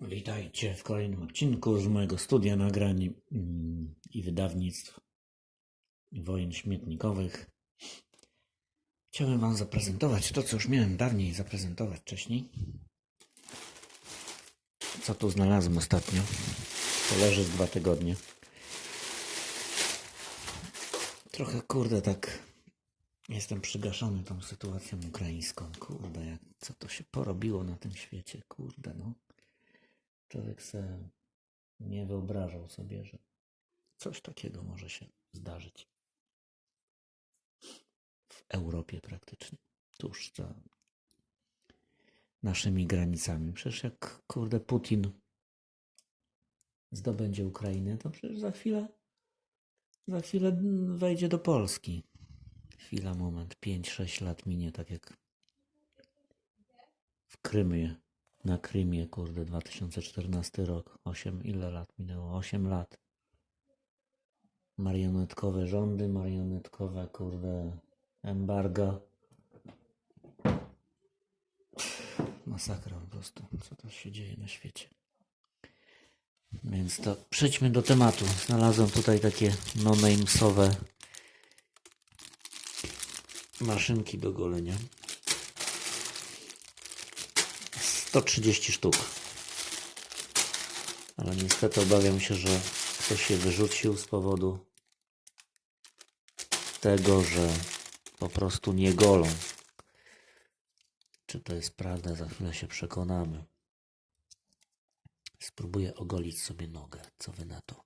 Witajcie w kolejnym odcinku z mojego studia nagrań mm, i wydawnictw wojen śmietnikowych. Chciałem Wam zaprezentować to, co już miałem dawniej zaprezentować wcześniej. Co tu znalazłem ostatnio? To leży z dwa tygodnie. Trochę kurde tak jestem przygaszony tą sytuacją ukraińską. Kurde, jak, co to się porobiło na tym świecie? Kurde, no. Człowiek se nie wyobrażał sobie, że coś takiego może się zdarzyć. W Europie praktycznie. Tuż za naszymi granicami. Przecież jak kurde Putin zdobędzie Ukrainę, to przecież za chwilę za chwilę wejdzie do Polski. Chwila, moment, 5-6 lat minie, tak jak w Krymie, na Krymie, kurde, 2014 rok. 8, ile lat minęło? 8 lat. Marionetkowe rządy, marionetkowe, kurde, embarga. Masakra po prostu, co to się dzieje na świecie. Więc to przejdźmy do tematu. Znalazłem tutaj takie no-namesowe maszynki do golenia. 130 sztuk. Ale niestety obawiam się, że ktoś je wyrzucił z powodu tego, że po prostu nie golą. Czy to jest prawda? Za chwilę się przekonamy. Spróbuję ogolić sobie nogę. Co wy na to?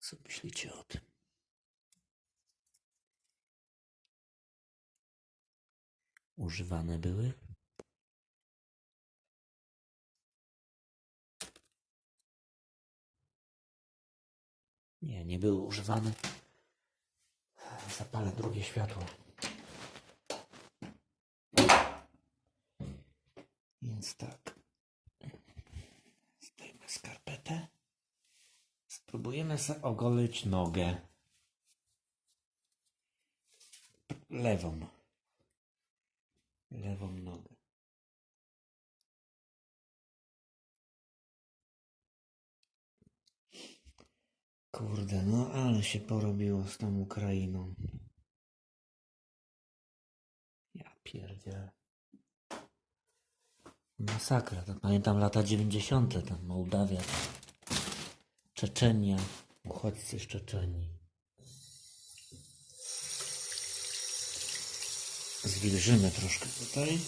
Co myślicie o tym? Używane były? Nie, nie były używane. Zapalę drugie światło. Więc tak. Zdejmę skarpetę. Spróbujemy sobie ogolić nogę. Lewą. Lewą nogę. Kurde, no ale się porobiło z tą Ukrainą. Ja pierdzielę. Masakra. To pamiętam lata 90. tam Mołdawia, Czeczenia, uchodźcy z Czeczenii. Zwilżymy troszkę tutaj.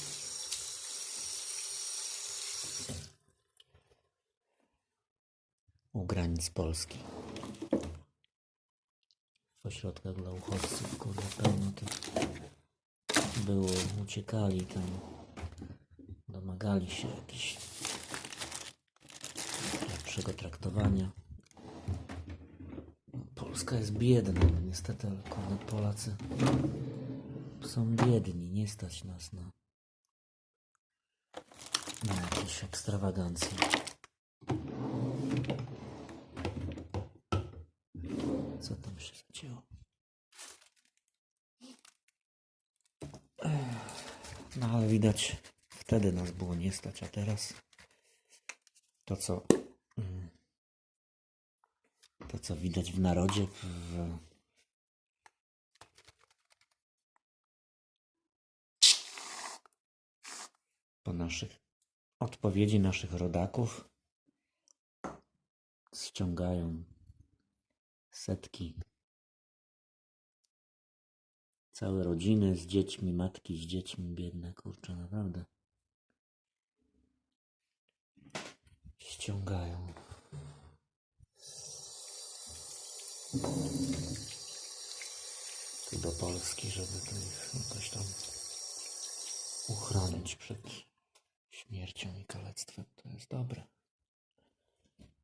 U granic Polski. Ośrodkach dla uchodźców, kurde, pełno tych było, uciekali tam, domagali się jakichś lepszego traktowania. Polska jest biedna, no niestety, ale kurde, Polacy są biedni, nie stać nas na, na jakieś ekstrawagancje. Co tam się? Ech, No ale widać, wtedy nas było nie stać, a teraz to co mm, to co widać w narodzie, w, po naszych odpowiedzi naszych rodaków ściągają setki całe rodziny z dziećmi, matki z dziećmi, biedne kurczę, naprawdę ściągają. Tu do Polski, żeby tu ich jakoś tam uchronić przed śmiercią i kalectwem. To jest dobre.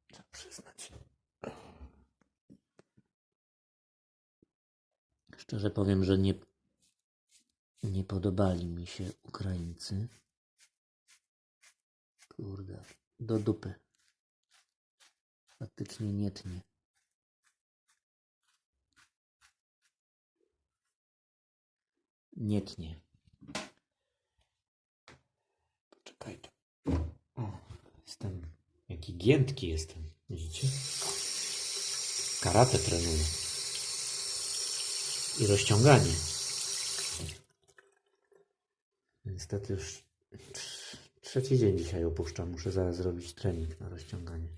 Trzeba przyznać. Szczerze powiem, że nie, nie podobali mi się Ukraińcy. Kurde, do dupy. Faktycznie nie tnie. Nie tnie. Poczekaj. O. Taki giętki jestem, widzicie? Karate trenuję. I rozciąganie. Niestety już trz- trzeci dzień dzisiaj opuszczam. Muszę zaraz zrobić trening na rozciąganie.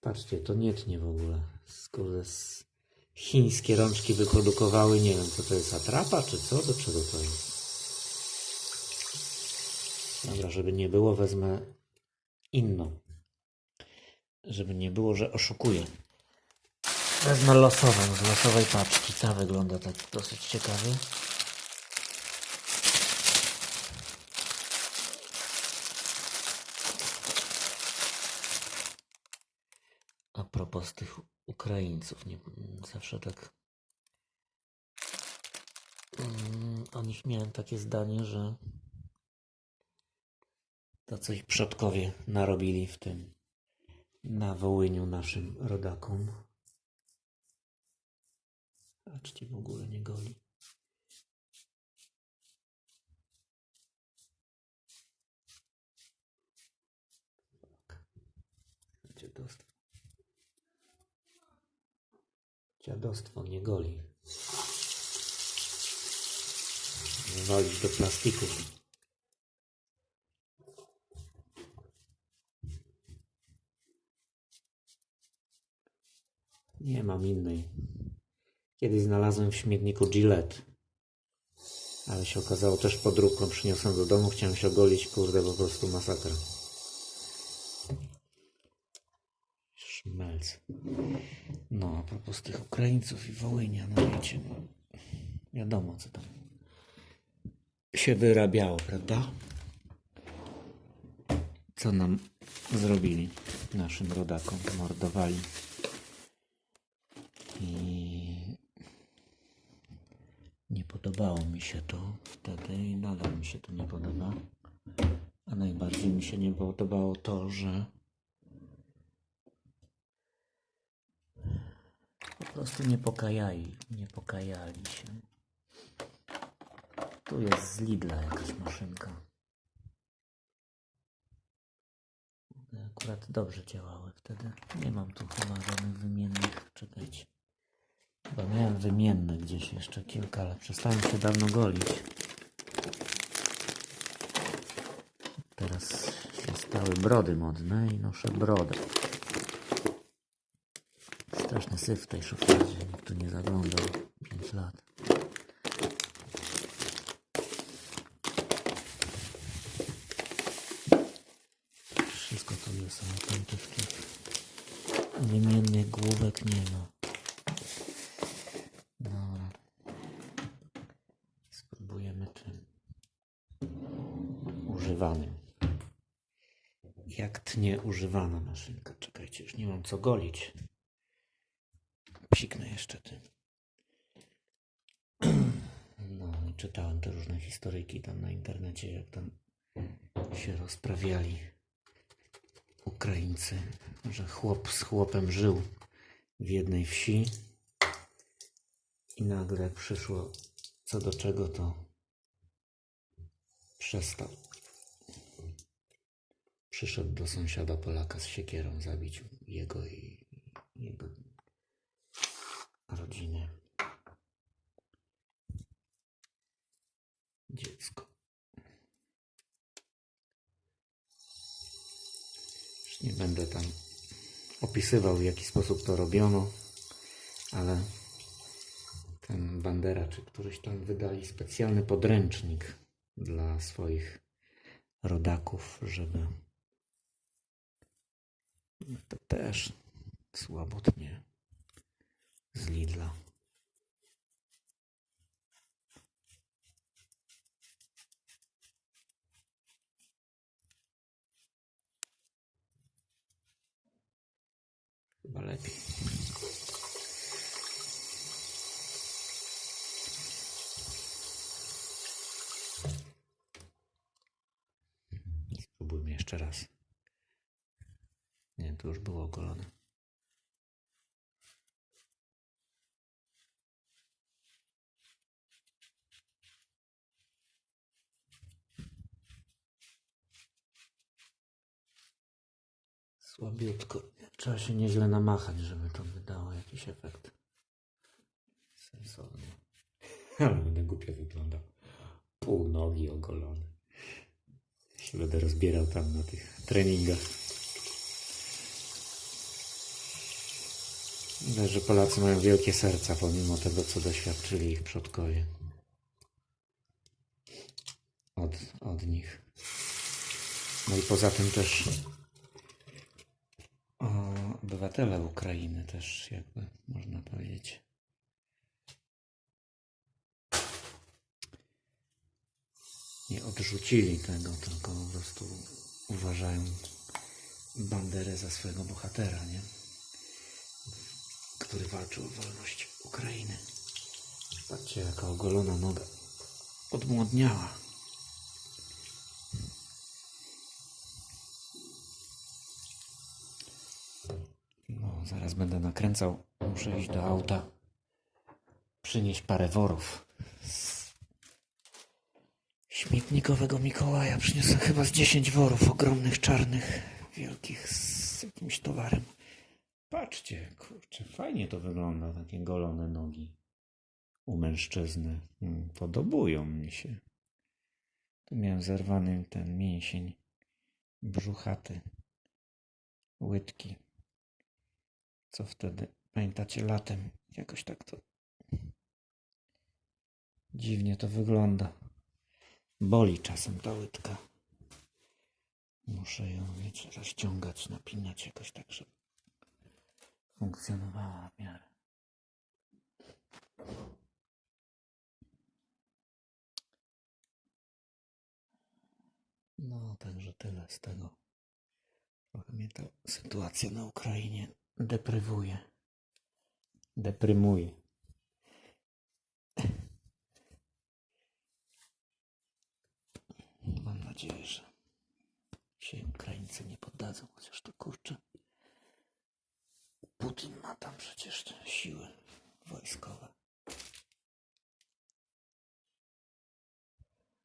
Patrzcie, to nie tnie w ogóle. Skurde, chińskie rączki wyprodukowały, nie wiem co to jest, atrapa czy co? Do czego to jest? Dobra, żeby nie było, wezmę inną. Żeby nie było, że oszukuję. Wezmę losową, z losowej paczki. Ta wygląda tak dosyć ciekawie. A propos tych Ukraińców, nie, zawsze tak mm, o nich miałem takie zdanie, że to co ich przodkowie narobili w tym na Wołyniu naszym rodakom. Patrzcie, w ogóle nie goli. Dziadostwo. Dziadostwo nie goli. Wywalić do plastiku. Nie mam innej. Kiedyś znalazłem w śmietniku Gillette. Ale się okazało też podróbką. Przyniosłem do domu, chciałem się ogolić, kurde, po prostu masakra. Szmelc. No, a propos tych Ukraińców i Wołynia, no wiecie, no, wiadomo co tam się wyrabiało, prawda? Co nam zrobili, naszym rodakom, mordowali. Mi się to wtedy i nadal mi się to nie podoba. A najbardziej mi się nie podobało to, że po prostu nie pokajali, nie pokajali się. Tu jest z Lidla jakaś maszynka. Akurat dobrze działały wtedy. Nie mam tu chyba żadnych wymiennych. Czekajcie. Chyba miałem wymienne gdzieś jeszcze kilka, ale przestałem się dawno golić. Teraz się stały brody modne i noszę brodę. Straszny syf w tej szufladzie. Nikt tu nie zaglądał 5 lat. Wszystko tu jest, ale tam takich wymiennych główek nie ma. Dobra. Spróbujemy tym Jak tnie używana maszynka. Czekajcie, już nie mam co golić. Psiknę jeszcze tym. No czytałem te różne historyjki tam na internecie, jak tam się rozprawiali Ukraińcy, że chłop z chłopem żył w jednej wsi i nagle przyszło co do czego, to przestał. Przyszedł do sąsiada Polaka z siekierą zabić jego i jego rodzinę. Dziecko. Już nie będę tam opisywał, w jaki sposób to robiono, ale ten Bandera czy któryś tam wydali specjalny podręcznik dla swoich rodaków, żeby to też słabo tnie z Lidla. Chyba lepiej. Spróbujmy jeszcze raz. To już było ogolone. Słabiutko. Trzeba się nieźle namachać, żeby to wydało jakiś efekt sensowny. Ale będę głupio wyglądał. Pół nogi ogolone. Się będę rozbierał tam na tych treningach. Widać, że Polacy mają wielkie serca, pomimo tego, co doświadczyli ich przodkowie. Od, od nich. No i poza tym też obywatele Ukrainy też jakby można powiedzieć nie odrzucili tego, tylko po prostu uważają Banderę za swojego bohatera, nie? Który walczył o wolność Ukrainy. Patrzcie, jaka ogolona noga odmłodniała. No, zaraz będę nakręcał. Muszę iść do auta. Przynieść parę worów. Z śmietnikowego Mikołaja przyniosę chyba z 10 worów ogromnych, czarnych, wielkich z jakimś towarem. Patrzcie, kurczę, fajnie to wygląda, takie golone nogi u mężczyzny. Mm, Podobują mi się. Tu miałem zerwany ten mięsień brzuchaty, łydki. Co wtedy? Pamiętacie latem? Jakoś tak to dziwnie to wygląda. Boli czasem ta łydka. Muszę ją, wiecie, rozciągać, napinać jakoś tak, żeby funkcjonowała w miarę. No, także tyle z tego. Trochę mnie ta sytuacja na Ukrainie deprywuje. Deprymuje. Mam nadzieję, że się Ukraińcy nie poddadzą, chociaż to kurczę. Putin ma tam przecież te siły wojskowe.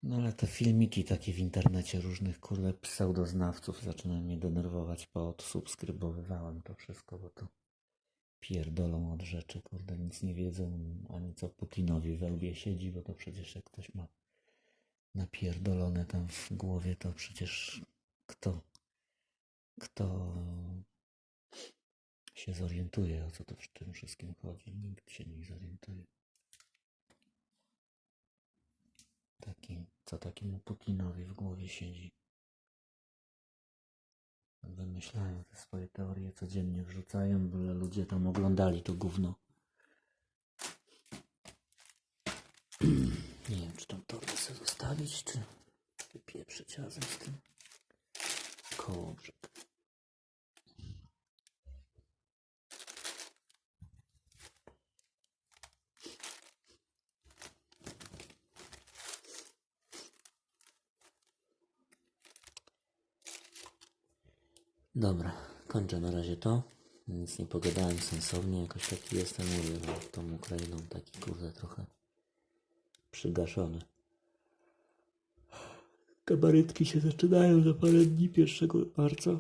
No ale te filmiki takie w internecie różnych kurde pseudoznawców zaczynają mnie denerwować, bo odsubskrybowywałem to wszystko, bo to pierdolą od rzeczy, kurde, nic nie wiedzą, ani co Putinowi we łbie siedzi, bo to przecież jak ktoś ma napierdolone tam w głowie, to przecież kto, kto się zorientuje, o co to w tym wszystkim chodzi. Nikt się nie zorientuje. Taki, co takiemu Putinowi w głowie siedzi. Wymyślają te swoje teorie, codziennie wrzucają, byle ludzie tam oglądali to gówno. Nie wiem, czy tą torbę sobie zostawić, czy wypieprzyć razem z tym kołobrzeg. Dobra, kończę na razie to. Nic nie pogadałem sensownie, jakoś taki jestem, mówię, tą Ukrainą taki kurde trochę przygaszony. Kabaretki się zaczynają za parę dni, 1 marca.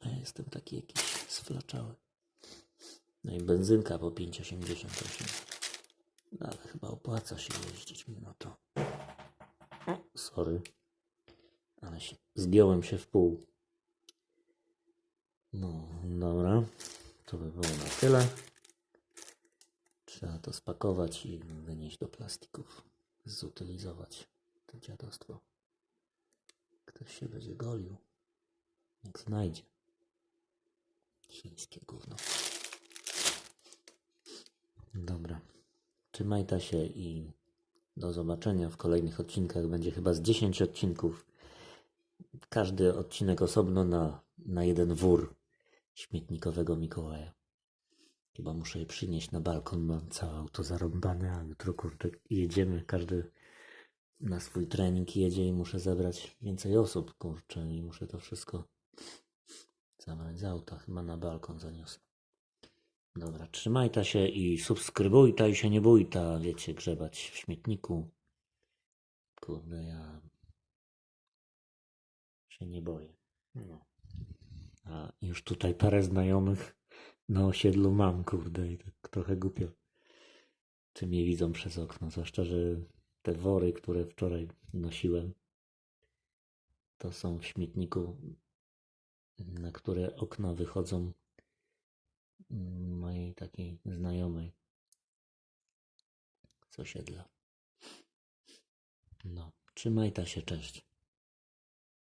A ja jestem taki jakiś sflaczały. No i benzynka po 5,88. No ale chyba opłaca się jeździć mimo to. Sorry. Ale się, zgiąłem się w pół. No, dobra. To by było na tyle. Trzeba to spakować i wynieść do plastików. Zutylizować to dziadostwo. Ktoś się będzie golił. Jak znajdzie. Chińskie gówno. Dobra. Trzymajta się i do zobaczenia w kolejnych odcinkach. Będzie chyba z 10 odcinków. Każdy odcinek osobno na, na jeden wór śmietnikowego Mikołaja. Chyba muszę je przynieść na balkon. Mam całe auto zarąbane, a jutro kurde jedziemy. Każdy na swój trening jedzie i muszę zebrać więcej osób, kurczę, i muszę to wszystko zabrać z auta. Chyba na balkon zaniosę. Dobra, trzymaj ta się i subskrybuj ta i się nie bój ta, wiecie, grzebać w śmietniku. Kurde, ja się nie boję. No. A już tutaj parę znajomych na osiedlu mam, kurde, i tak trochę głupio. Czy mnie widzą przez okno, zwłaszcza, że te wory, które wczoraj nosiłem, to są w śmietniku, na które okna wychodzą mojej takiej znajomej z osiedla. No, trzymaj ta się, cześć.